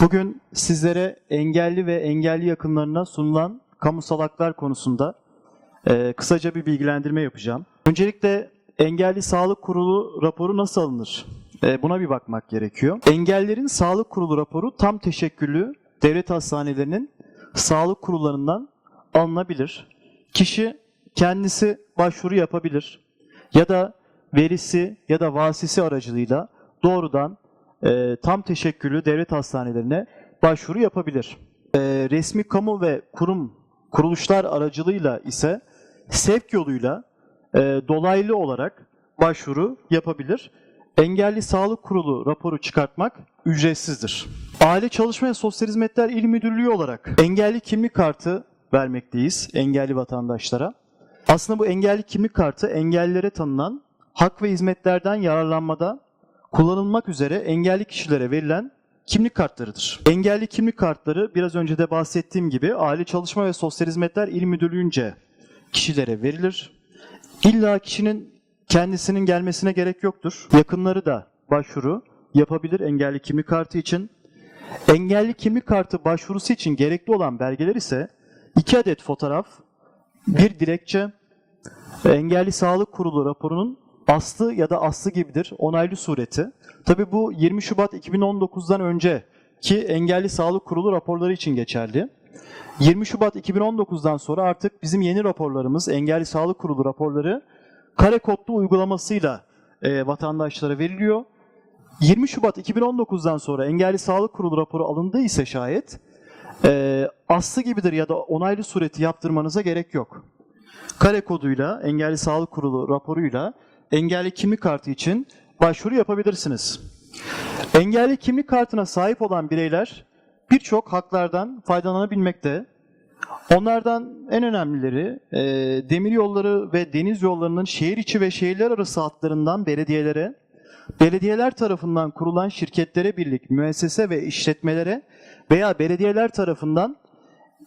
Bugün sizlere engelli ve engelli yakınlarına sunulan kamusal haklar konusunda e, kısaca bir bilgilendirme yapacağım. Öncelikle Engelli Sağlık Kurulu raporu nasıl alınır? E, buna bir bakmak gerekiyor. Engellerin Sağlık Kurulu raporu tam teşekküllü devlet hastanelerinin sağlık kurullarından alınabilir. Kişi kendisi başvuru yapabilir ya da verisi ya da vasisi aracılığıyla doğrudan e, tam teşekküllü devlet hastanelerine başvuru yapabilir. E, resmi kamu ve kurum kuruluşlar aracılığıyla ise sevk yoluyla e, dolaylı olarak başvuru yapabilir. Engelli Sağlık Kurulu raporu çıkartmak ücretsizdir. Aile Çalışma ve Sosyal Hizmetler İl Müdürlüğü olarak engelli kimlik kartı vermekteyiz engelli vatandaşlara. Aslında bu engelli kimlik kartı engellilere tanınan hak ve hizmetlerden yararlanmada kullanılmak üzere engelli kişilere verilen kimlik kartlarıdır. Engelli kimlik kartları biraz önce de bahsettiğim gibi Aile Çalışma ve Sosyal Hizmetler İl Müdürlüğü'nce kişilere verilir. İlla kişinin kendisinin gelmesine gerek yoktur. Yakınları da başvuru yapabilir engelli kimlik kartı için. Engelli kimlik kartı başvurusu için gerekli olan belgeler ise iki adet fotoğraf, bir dilekçe, Engelli Sağlık Kurulu raporunun aslı ya da aslı gibidir onaylı sureti. Tabi bu 20 Şubat 2019'dan önce ki Engelli Sağlık Kurulu raporları için geçerli. 20 Şubat 2019'dan sonra artık bizim yeni raporlarımız, Engelli Sağlık Kurulu raporları kare kodlu uygulamasıyla e, vatandaşlara veriliyor. 20 Şubat 2019'dan sonra Engelli Sağlık Kurulu raporu alındıysa şayet e, aslı gibidir ya da onaylı sureti yaptırmanıza gerek yok. Kare koduyla, Engelli Sağlık Kurulu raporuyla engelli kimlik kartı için başvuru yapabilirsiniz. Engelli kimlik kartına sahip olan bireyler birçok haklardan faydalanabilmekte. Onlardan en önemlileri e, demir yolları ve deniz yollarının şehir içi ve şehirler arası hatlarından belediyelere, belediyeler tarafından kurulan şirketlere birlik müessese ve işletmelere veya belediyeler tarafından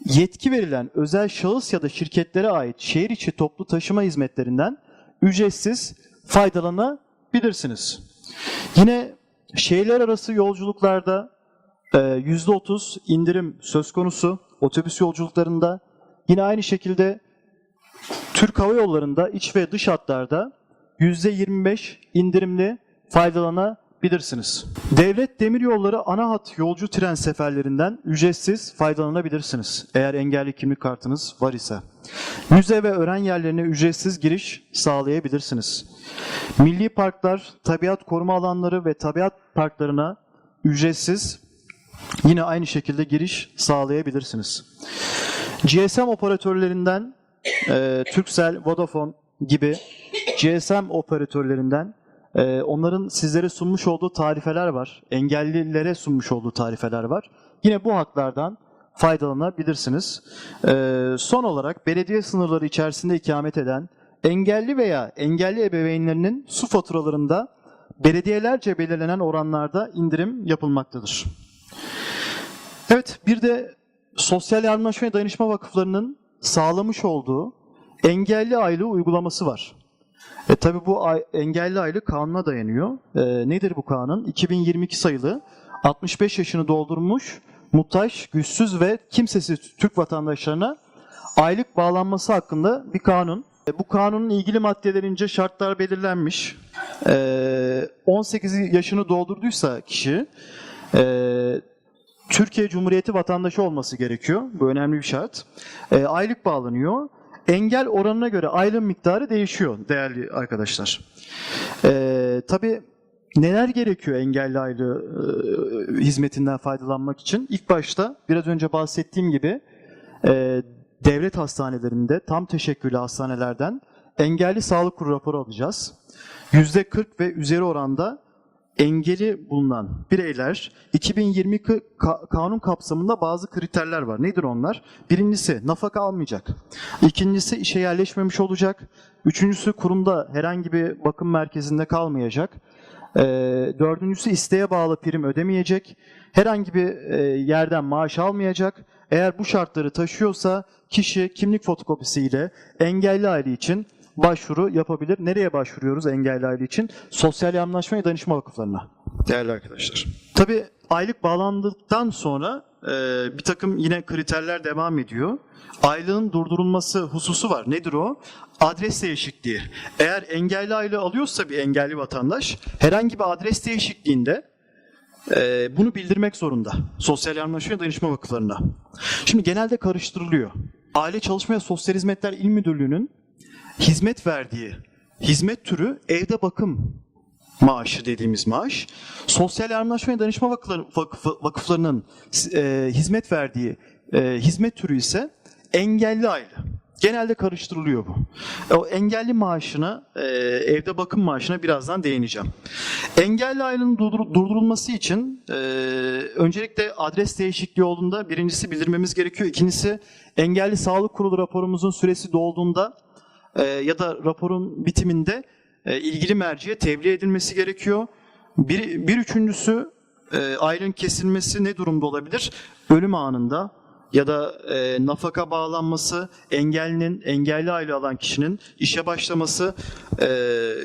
yetki verilen özel şahıs ya da şirketlere ait şehir içi toplu taşıma hizmetlerinden ücretsiz faydalanabilirsiniz. Yine şehirler arası yolculuklarda e, %30 indirim söz konusu otobüs yolculuklarında. Yine aynı şekilde Türk Hava Yolları'nda iç ve dış hatlarda %25 indirimli faydalanabilirsiniz. Devlet Demiryolları ana hat yolcu tren seferlerinden ücretsiz faydalanabilirsiniz eğer engelli kimlik kartınız var ise. Müze ve öğren yerlerine ücretsiz giriş sağlayabilirsiniz. Milli parklar, tabiat koruma alanları ve tabiat parklarına ücretsiz yine aynı şekilde giriş sağlayabilirsiniz. GSM operatörlerinden e, Turkcell, Vodafone gibi GSM operatörlerinden e, onların sizlere sunmuş olduğu tarifeler var. Engellilere sunmuş olduğu tarifeler var. Yine bu haklardan faydalanabilirsiniz. E, son olarak belediye sınırları içerisinde ikamet eden engelli veya engelli ebeveynlerinin su faturalarında belediyelerce belirlenen oranlarda indirim yapılmaktadır. Evet, bir de Sosyal Yardımlaşma ve Dayanışma Vakıflarının sağlamış olduğu engelli aylığı uygulaması var. E, tabii bu engelli aylık kanuna dayanıyor. E, nedir bu kanun? 2022 sayılı 65 yaşını doldurmuş, muhtaç, güçsüz ve kimsesiz Türk vatandaşlarına aylık bağlanması hakkında bir kanun. E, bu kanunun ilgili maddelerince şartlar belirlenmiş. E, 18 yaşını doldurduysa kişi e, Türkiye Cumhuriyeti vatandaşı olması gerekiyor. Bu önemli bir şart. E, aylık bağlanıyor. Engel oranına göre aylığın miktarı değişiyor değerli arkadaşlar. E, tabii neler gerekiyor engelli aylığı e, hizmetinden faydalanmak için? İlk başta biraz önce bahsettiğim gibi e, devlet hastanelerinde tam teşekküllü hastanelerden engelli sağlık kurulu raporu alacağız. %40 ve üzeri oranda engeli bulunan bireyler 2020 ka- kanun kapsamında bazı kriterler var. Nedir onlar? Birincisi nafaka almayacak. İkincisi işe yerleşmemiş olacak. Üçüncüsü kurumda herhangi bir bakım merkezinde kalmayacak. Ee, dördüncüsü isteğe bağlı prim ödemeyecek. Herhangi bir e, yerden maaş almayacak. Eğer bu şartları taşıyorsa kişi kimlik fotokopisiyle engelli aile için başvuru yapabilir. Nereye başvuruyoruz engelli aile için? Sosyal Yardımlaşma ve Danışma Vakıflarına. değerli arkadaşlar. Tabii aylık bağlandıktan sonra e, bir takım yine kriterler devam ediyor. Aylığın durdurulması hususu var. Nedir o? Adres değişikliği. Eğer engelli aylığı alıyorsa bir engelli vatandaş herhangi bir adres değişikliğinde e, bunu bildirmek zorunda. Sosyal Yardımlaşma ve Danışma Vakıflarına. Şimdi genelde karıştırılıyor. Aile Çalışma ve Sosyal Hizmetler İl Müdürlüğü'nün hizmet verdiği hizmet türü evde bakım maaşı dediğimiz maaş. Sosyal Yardımlaşma ve Danışma vakıflarının e, hizmet verdiği e, hizmet türü ise engelli aile. Genelde karıştırılıyor bu. O engelli maaşına, e, evde bakım maaşına birazdan değineceğim. Engelli ailenin durdur- durdurulması için e, öncelikle adres değişikliği olduğunda birincisi bildirmemiz gerekiyor. İkincisi engelli sağlık kurulu raporumuzun süresi dolduğunda ya da raporun bitiminde e, ilgili merciye tebliğ edilmesi gerekiyor. Bir, bir üçüncüsü e, kesilmesi ne durumda olabilir? Ölüm anında ya da e, nafaka bağlanması, engellinin, engelli aile alan kişinin işe başlaması, e,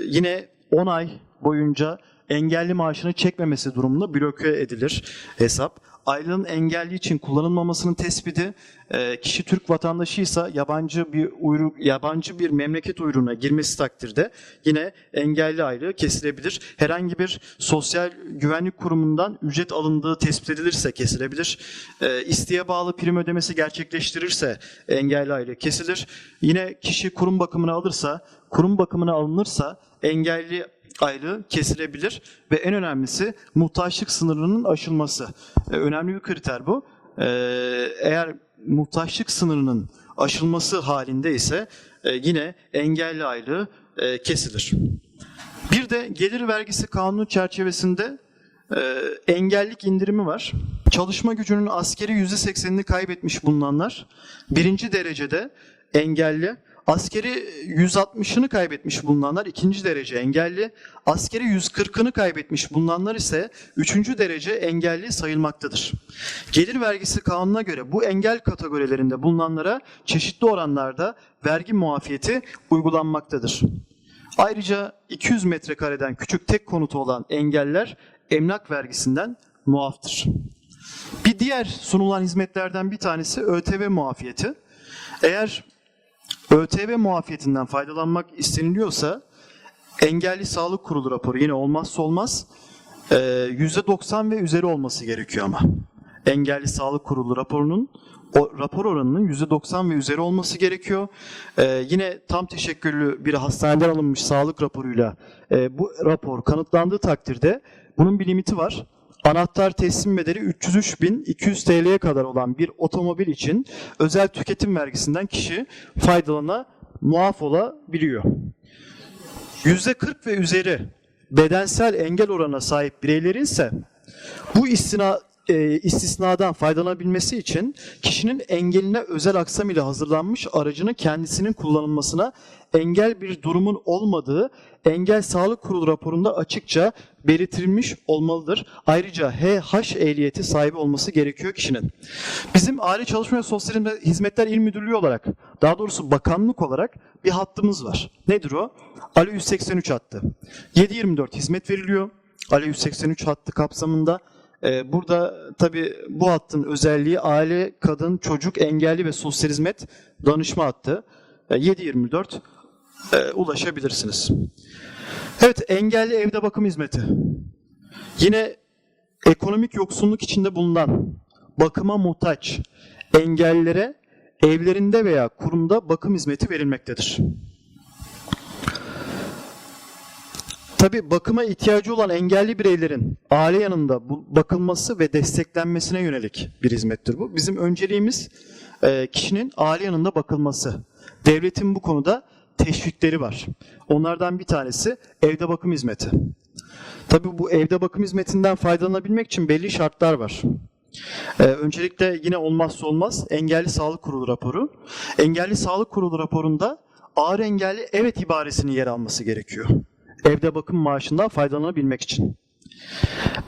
yine 10 ay boyunca engelli maaşını çekmemesi durumunda bloke edilir hesap. Aylığın engelli için kullanılmamasının tespiti, e, kişi Türk vatandaşıysa yabancı bir uyruk, yabancı bir memleket uyruğuna girmesi takdirde yine engelli aylığı kesilebilir. Herhangi bir sosyal güvenlik kurumundan ücret alındığı tespit edilirse kesilebilir. E, isteğe bağlı prim ödemesi gerçekleştirirse engelli aylığı kesilir. Yine kişi kurum bakımını alırsa, kurum bakımına alınırsa engelli aylığı kesilebilir ve en önemlisi muhtaçlık sınırının aşılması. Ee, önemli bir kriter bu. Ee, eğer muhtaçlık sınırının aşılması halinde ise e, yine engelli aylığı e, kesilir. Bir de gelir vergisi kanunu çerçevesinde e, engellik indirimi var. Çalışma gücünün askeri %80'ini kaybetmiş bulunanlar birinci derecede engelli, askeri %60'ını kaybetmiş bulunanlar ikinci derece engelli, askeri %40'ını kaybetmiş bulunanlar ise üçüncü derece engelli sayılmaktadır. Gelir vergisi kanununa göre bu engel kategorilerinde bulunanlara çeşitli oranlarda vergi muafiyeti uygulanmaktadır. Ayrıca 200 metrekareden küçük tek konutu olan engeller emlak vergisinden muaftır. Bir diğer sunulan hizmetlerden bir tanesi ÖTV muafiyeti. Eğer ÖTV muafiyetinden faydalanmak isteniliyorsa engelli sağlık kurulu raporu yine olmazsa olmaz Ee, %90 ve üzeri olması gerekiyor ama. Engelli sağlık kurulu raporunun o rapor oranının %90 ve üzeri olması gerekiyor. Ee, yine tam teşekküllü bir hastaneden alınmış sağlık raporuyla e, bu rapor kanıtlandığı takdirde bunun bir limiti var. Anahtar teslim bedeli 303.200 TL'ye kadar olan bir otomobil için özel tüketim vergisinden kişi faydalanma muaf olabiliyor. %40 ve üzeri bedensel engel oranına sahip bireylerin ise bu istina, e, istisnadan faydalanabilmesi için kişinin engeline özel aksam ile hazırlanmış aracının kendisinin kullanılmasına engel bir durumun olmadığı Engel Sağlık Kurulu raporunda açıkça belirtilmiş olmalıdır. Ayrıca HH ehliyeti sahibi olması gerekiyor kişinin. Bizim Aile Çalışma ve Sosyal Hizmetler İl Müdürlüğü olarak, daha doğrusu bakanlık olarak bir hattımız var. Nedir o? Alo 183 hattı. 724 hizmet veriliyor. Alo 183 hattı kapsamında. Ee, burada tabii bu hattın özelliği aile, kadın, çocuk, engelli ve sosyal hizmet danışma hattı. Ee, 724 e, ulaşabilirsiniz. Evet, engelli evde bakım hizmeti. Yine ekonomik yoksunluk içinde bulunan, bakıma muhtaç engellilere evlerinde veya kurumda bakım hizmeti verilmektedir. Tabi bakıma ihtiyacı olan engelli bireylerin aile yanında bakılması ve desteklenmesine yönelik bir hizmettir bu. Bizim önceliğimiz e, kişinin aile yanında bakılması. Devletin bu konuda teşvikleri var. Onlardan bir tanesi evde bakım hizmeti. Tabi bu evde bakım hizmetinden faydalanabilmek için belli şartlar var. Ee, öncelikle yine olmazsa olmaz engelli sağlık kurulu raporu. Engelli sağlık kurulu raporunda ağır engelli evet ibaresinin yer alması gerekiyor. Evde bakım maaşından faydalanabilmek için.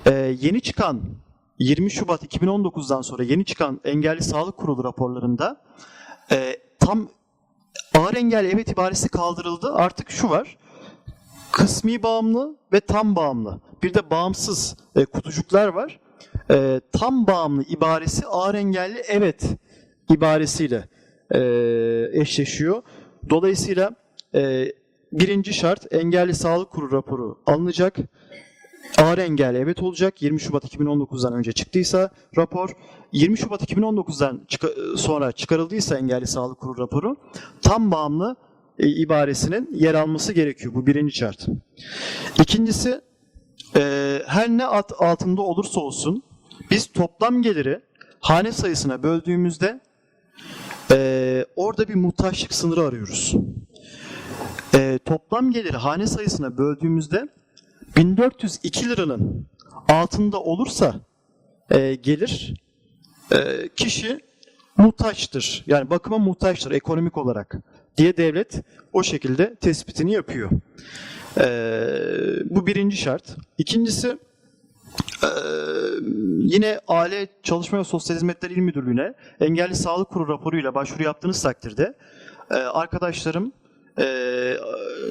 Ee, yeni çıkan 20 Şubat 2019'dan sonra yeni çıkan engelli sağlık kurulu raporlarında e, tam ağır engelli evet ibaresi kaldırıldı. Artık şu var. kısmi bağımlı ve tam bağımlı. Bir de bağımsız e, kutucuklar var. E, tam bağımlı ibaresi ağır engelli evet ibaresiyle e, eşleşiyor. Dolayısıyla e, birinci şart engelli sağlık kurulu raporu alınacak. Ağır engelli evet olacak. 20 Şubat 2019'dan önce çıktıysa rapor, 20 Şubat 2019'dan çıka- sonra çıkarıldıysa engelli sağlık kurulu raporu tam bağımlı e, ibaresinin yer alması gerekiyor. Bu birinci şart. İkincisi e, her ne at altında olursa olsun biz toplam geliri hane sayısına böldüğümüzde e, orada bir muhtaçlık sınırı arıyoruz. E, toplam geliri hane sayısına böldüğümüzde 1402 liranın altında olursa e, gelir e, kişi muhtaçtır. Yani bakıma muhtaçtır ekonomik olarak diye devlet o şekilde tespitini yapıyor. E, bu birinci şart. İkincisi e, yine Aile Çalışma ve Sosyal Hizmetler İl Müdürlüğü'ne engelli sağlık kurulu raporuyla başvuru yaptığınız takdirde e, arkadaşlarım e,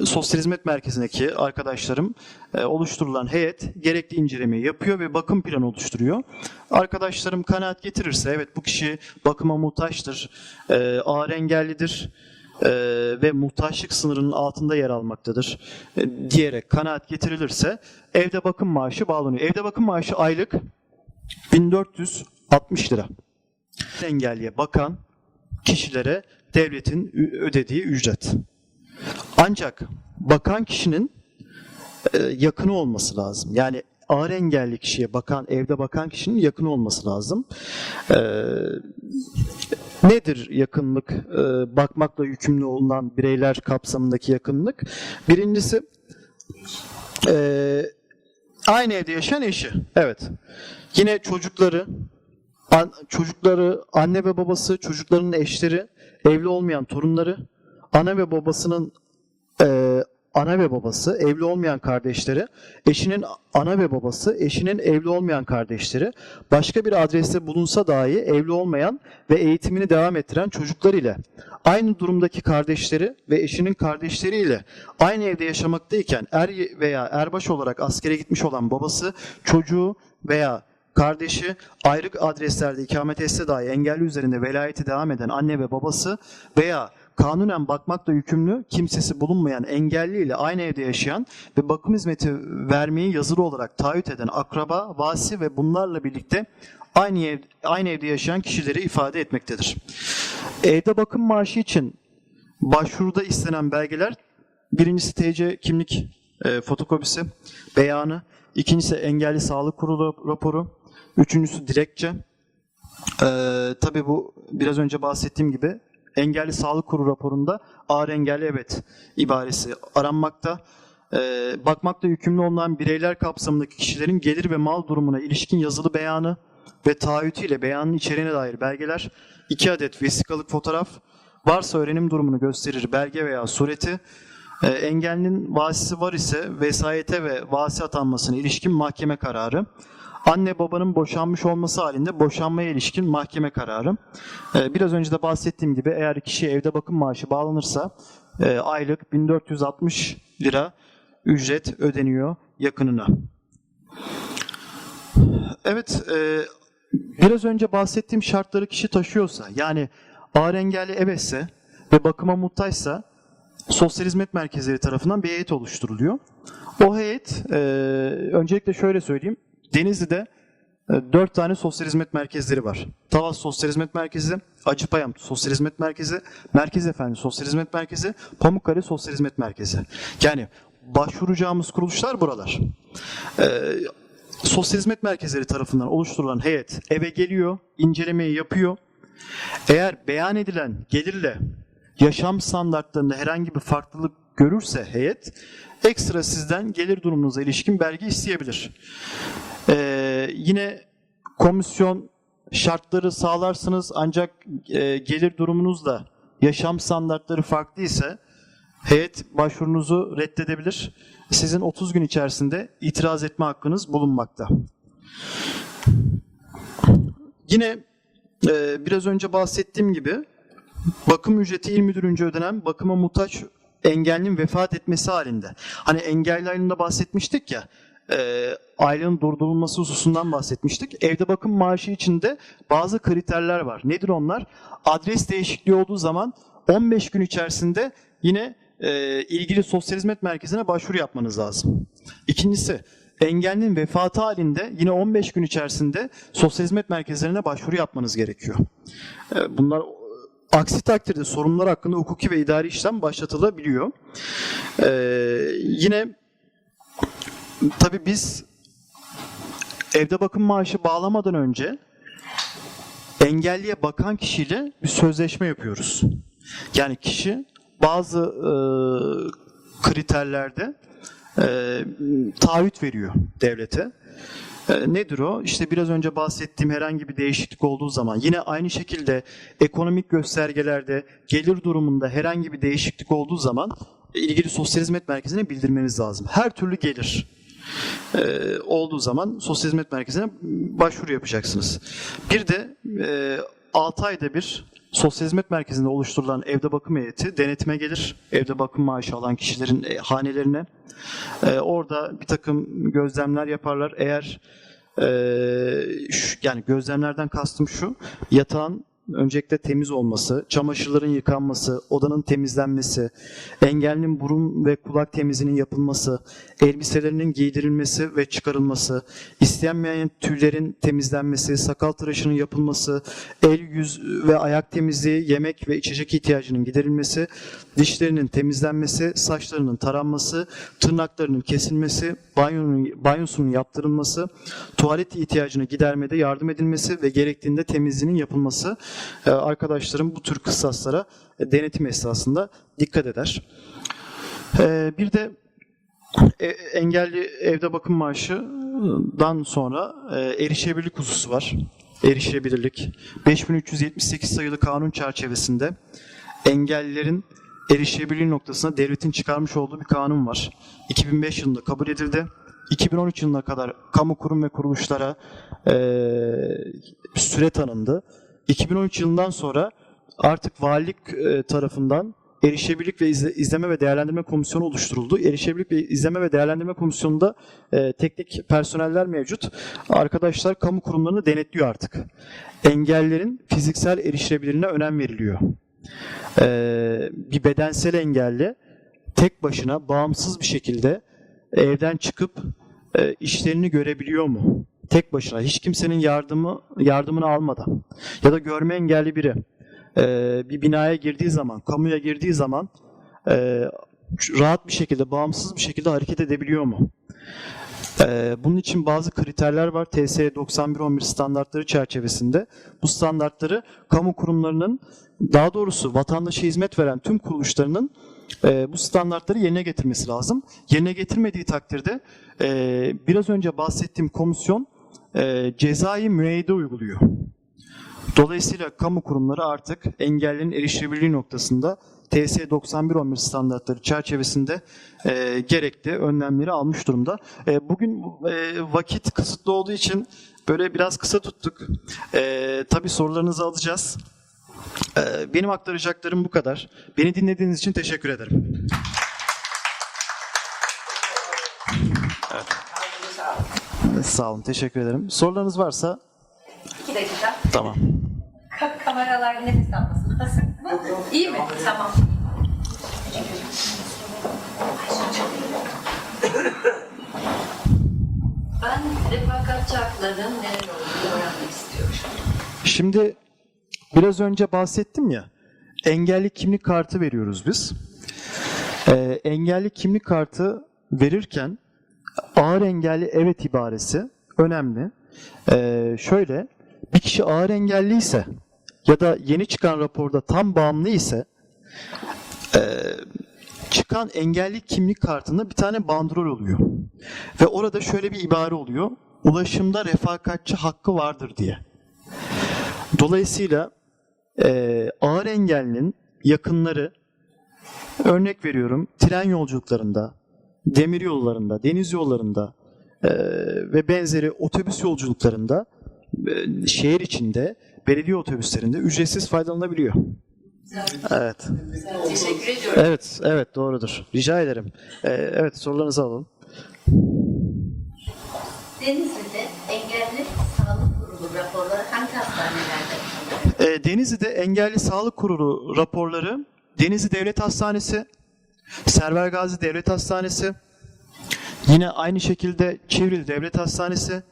Sosyal Hizmet Merkezi'ndeki arkadaşlarım e, oluşturulan heyet gerekli incelemeyi yapıyor ve bakım planı oluşturuyor. Arkadaşlarım kanaat getirirse evet bu kişi bakıma muhtaçtır, e, ağır engellidir e, ve muhtaçlık sınırının altında yer almaktadır e, diyerek kanaat getirilirse evde bakım maaşı bağlanıyor. Evde bakım maaşı aylık 1460 lira. Engelliye bakan kişilere devletin ödediği ücret. Ancak bakan kişinin e, yakını olması lazım. Yani ağır engelli kişiye bakan, evde bakan kişinin yakını olması lazım. E, nedir yakınlık? E, bakmakla yükümlü olunan bireyler kapsamındaki yakınlık. Birincisi aynı evde yaşayan eşi. Evet. Yine çocukları, çocukları, anne ve babası, çocuklarının eşleri, evli olmayan torunları, ana ve babasının e, ana ve babası, evli olmayan kardeşleri, eşinin ana ve babası, eşinin evli olmayan kardeşleri, başka bir adreste bulunsa dahi evli olmayan ve eğitimini devam ettiren çocuklar ile aynı durumdaki kardeşleri ve eşinin kardeşleriyle aynı evde yaşamaktayken er veya erbaş olarak askere gitmiş olan babası, çocuğu veya kardeşi ayrı adreslerde ikamet etse dahi engelli üzerinde velayeti devam eden anne ve babası veya kanunen bakmakla yükümlü kimsesi bulunmayan engelli ile aynı evde yaşayan ve bakım hizmeti vermeyi yazılı olarak taahhüt eden akraba, vasi ve bunlarla birlikte aynı ev, aynı evde yaşayan kişileri ifade etmektedir. Evde bakım maaşı için başvuruda istenen belgeler birincisi TC kimlik e, fotokopisi, beyanı, ikincisi engelli sağlık kurulu raporu, üçüncüsü dilekçe. E, tabii bu biraz önce bahsettiğim gibi engelli sağlık kurulu raporunda ağır engelli evet ibaresi aranmakta. E, bakmakla yükümlü olunan bireyler kapsamındaki kişilerin gelir ve mal durumuna ilişkin yazılı beyanı ve taahhütüyle beyanın içeriğine dair belgeler, iki adet vesikalık fotoğraf, varsa öğrenim durumunu gösterir belge veya sureti, e, engellinin vasisi var ise vesayete ve vasi atanmasına ilişkin mahkeme kararı, anne babanın boşanmış olması halinde boşanmaya ilişkin mahkeme kararı. E, biraz önce de bahsettiğim gibi eğer kişiye evde bakım maaşı bağlanırsa e, aylık 1460 lira ücret ödeniyor yakınına. Evet, e, biraz önce bahsettiğim şartları kişi taşıyorsa, yani ağır engelli evetse ve bakıma muhtaçsa, sosyal hizmet merkezleri tarafından bir heyet oluşturuluyor. O heyet, e, öncelikle şöyle söyleyeyim, Denizli'de e, dört tane sosyal hizmet merkezleri var. Tavas Sosyal Hizmet Merkezi, Acıpayam Sosyal Hizmet Merkezi, Merkez Efendi Sosyal Hizmet Merkezi, Pamukkale Sosyal Hizmet Merkezi. Yani başvuracağımız kuruluşlar buralar. Ee, sosyal hizmet merkezleri tarafından oluşturulan heyet eve geliyor, incelemeyi yapıyor. Eğer beyan edilen gelirle yaşam standartlarında herhangi bir farklılık görürse heyet ekstra sizden gelir durumunuza ilişkin belge isteyebilir. Ee, yine komisyon şartları sağlarsınız ancak e, gelir durumunuzla yaşam standartları farklı ise heyet başvurunuzu reddedebilir. Sizin 30 gün içerisinde itiraz etme hakkınız bulunmakta. Yine e, biraz önce bahsettiğim gibi bakım ücreti il müdürünce ödenen bakıma muhtaç engellinin vefat etmesi halinde. Hani engelli aylığında bahsetmiştik ya, e, aylığın durdurulması hususundan bahsetmiştik. Evde bakım maaşı içinde bazı kriterler var. Nedir onlar? Adres değişikliği olduğu zaman 15 gün içerisinde yine e, ilgili sosyal hizmet merkezine başvuru yapmanız lazım. İkincisi, engellinin vefatı halinde yine 15 gün içerisinde sosyal hizmet merkezlerine başvuru yapmanız gerekiyor. E, bunlar aksi takdirde sorunlar hakkında hukuki ve idari işlem başlatılabiliyor. E, yine tabii biz evde bakım maaşı bağlamadan önce engelliye bakan kişiyle bir sözleşme yapıyoruz. Yani kişi bazı e, kriterlerde e, taahhüt veriyor devlete. E, nedir o? İşte biraz önce bahsettiğim herhangi bir değişiklik olduğu zaman yine aynı şekilde ekonomik göstergelerde gelir durumunda herhangi bir değişiklik olduğu zaman ilgili sosyal hizmet merkezine bildirmeniz lazım. Her türlü gelir e, olduğu zaman sosyal hizmet merkezine başvuru yapacaksınız. Bir de e, 6 ayda bir sosyal hizmet merkezinde oluşturulan evde bakım heyeti denetime gelir. Evde bakım maaşı alan kişilerin e, hanelerine. E, orada bir takım gözlemler yaparlar. Eğer e, şu- yani gözlemlerden kastım şu, yatağın öncelikle temiz olması, çamaşırların yıkanması, odanın temizlenmesi, engellinin burun ve kulak temizliğinin yapılması, elbiselerinin giydirilmesi ve çıkarılması, istenmeyen tüylerin temizlenmesi, sakal tıraşının yapılması, el, yüz ve ayak temizliği, yemek ve içecek ihtiyacının giderilmesi, dişlerinin temizlenmesi, saçlarının taranması, tırnaklarının kesilmesi, banyonun, banyosunun yaptırılması, tuvalet ihtiyacını gidermede yardım edilmesi ve gerektiğinde temizliğinin yapılması arkadaşlarım bu tür kısaslara e, denetim esasında dikkat eder. E, Bir de e, engelli evde bakım maaşından sonra e, erişebilirlik hususu var. Erişebilirlik. 5378 sayılı kanun çerçevesinde engellilerin erişebilirliği noktasına devletin çıkarmış olduğu bir kanun var. 2005 yılında kabul edildi. 2013 yılına kadar kamu kurum ve kuruluşlara e, süre tanındı. 2013 yılından sonra artık valilik e, tarafından Erişebilirlik ve İzle- İzleme ve Değerlendirme Komisyonu oluşturuldu. Erişebilirlik ve İzleme ve Değerlendirme Komisyonu'nda e, teknik personeller mevcut. Arkadaşlar kamu kurumlarını denetliyor artık. Engellerin fiziksel erişilebilirliğine önem veriliyor. E, bir bedensel engelli tek başına bağımsız bir şekilde evden çıkıp işlerini görebiliyor mu? Tek başına hiç kimsenin yardımı yardımını almadan ya da görme engelli biri e, bir binaya girdiği zaman, kamuya girdiği zaman e, rahat bir şekilde, bağımsız bir şekilde hareket edebiliyor mu? E, bunun için bazı kriterler var. TS 9111 standartları çerçevesinde. Bu standartları kamu kurumlarının, daha doğrusu vatandaşa hizmet veren tüm kuruluşlarının e, bu standartları yerine getirmesi lazım. Yerine getirmediği takdirde e, biraz önce bahsettiğim komisyon e, cezai müeyyide uyguluyor. Dolayısıyla kamu kurumları artık engellinin erişilebilirliği noktasında TS 9111 standartları çerçevesinde e, gerekli önlemleri almış durumda. E, bugün e, vakit kısıtlı olduğu için böyle biraz kısa tuttuk. E, tabii sorularınızı alacağız. E, benim aktaracaklarım bu kadar. Beni dinlediğiniz için teşekkür ederim. Sağ olun, teşekkür ederim. Sorularınız varsa İki dakika. tamam. Ka- kameralar nefes almasın. İyi mi? Tamam. Ben refakatçi haklarının neler olduğunu öğrenmek istiyorum. Şimdi biraz önce bahsettim ya, engelli kimlik kartı veriyoruz biz. Ee, engelli kimlik kartı verirken ağır engelli evet ibaresi önemli. Ee, şöyle, bir kişi ağır engelli ise ya da yeni çıkan raporda tam bağımlı ise e, çıkan engelli kimlik kartında bir tane bandrol oluyor. Ve orada şöyle bir ibare oluyor. Ulaşımda refakatçi hakkı vardır diye. Dolayısıyla e, ağır engellinin yakınları örnek veriyorum tren yolculuklarında, demir yollarında, deniz yollarında e, ve benzeri otobüs yolculuklarında e, şehir içinde belediye otobüslerinde ücretsiz faydalanabiliyor. Evet. Teşekkür ediyorum. Evet, evet doğrudur. Rica ederim. Ee, evet sorularınızı alalım. Denizli'de engelli sağlık kurulu raporları hangi hastanelerde? Ee, Denizli'de Engelli Sağlık Kurulu raporları Denizli Devlet Hastanesi, Server Gazi Devlet Hastanesi, yine aynı şekilde Çivril Devlet Hastanesi,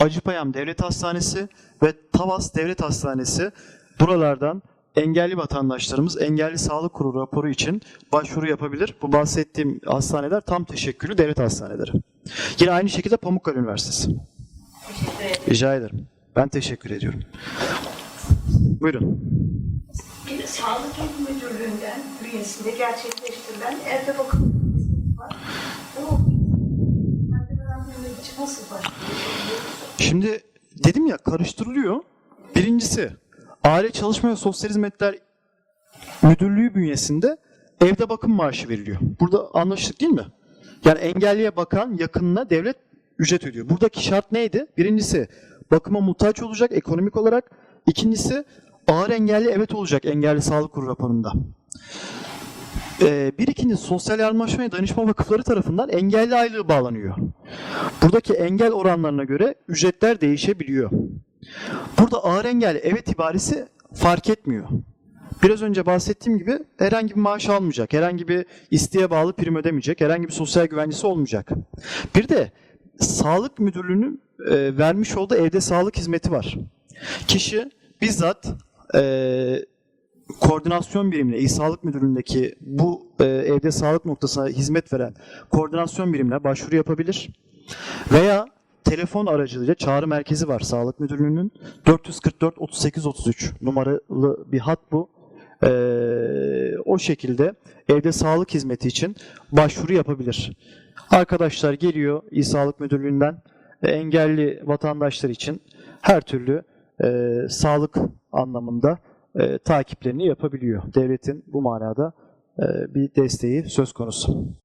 Acıpayam Devlet Hastanesi ve Tavas Devlet Hastanesi buralardan engelli vatandaşlarımız engelli sağlık kurulu raporu için başvuru yapabilir. Bu bahsettiğim hastaneler tam teşekküllü devlet hastaneleri. Yine aynı şekilde Pamukkale Üniversitesi. Rica ederim. Ben teşekkür ediyorum. Buyurun. Sağlık Müdürlüğü'nden bünyesinde gerçekleştirilen evde bakım var. Bu nasıl başlıyor? Şimdi dedim ya karıştırılıyor. Birincisi Aile Çalışma ve Sosyal Hizmetler Müdürlüğü bünyesinde evde bakım maaşı veriliyor. Burada anlaştık değil mi? Yani engelliye bakan yakınına devlet ücret ödüyor. Buradaki şart neydi? Birincisi bakıma muhtaç olacak ekonomik olarak. İkincisi ağır engelli evet olacak engelli sağlık kurulu raporunda. Ee, bir ikincisi sosyal yardımlaşma ve danışma vakıfları tarafından engelli aylığı bağlanıyor. Buradaki engel oranlarına göre ücretler değişebiliyor. Burada ağır engelli evet ibaresi fark etmiyor. Biraz önce bahsettiğim gibi herhangi bir maaş almayacak, herhangi bir isteğe bağlı prim ödemeyecek, herhangi bir sosyal güvencesi olmayacak. Bir de sağlık müdürlüğünün e, vermiş olduğu evde sağlık hizmeti var. Kişi bizzat e, koordinasyon birimine, İl Sağlık Müdürlüğü'ndeki bu e, evde sağlık noktasına hizmet veren koordinasyon birimine başvuru yapabilir. Veya telefon aracılığıyla çağrı merkezi var Sağlık Müdürlüğü'nün 444 38 33 numaralı bir hat bu. Ee, o şekilde evde sağlık hizmeti için başvuru yapabilir. Arkadaşlar geliyor İl Sağlık Müdürlüğü'nden e, engelli vatandaşlar için her türlü e, sağlık anlamında e, takiplerini yapabiliyor. Devletin bu manada e, bir desteği söz konusu.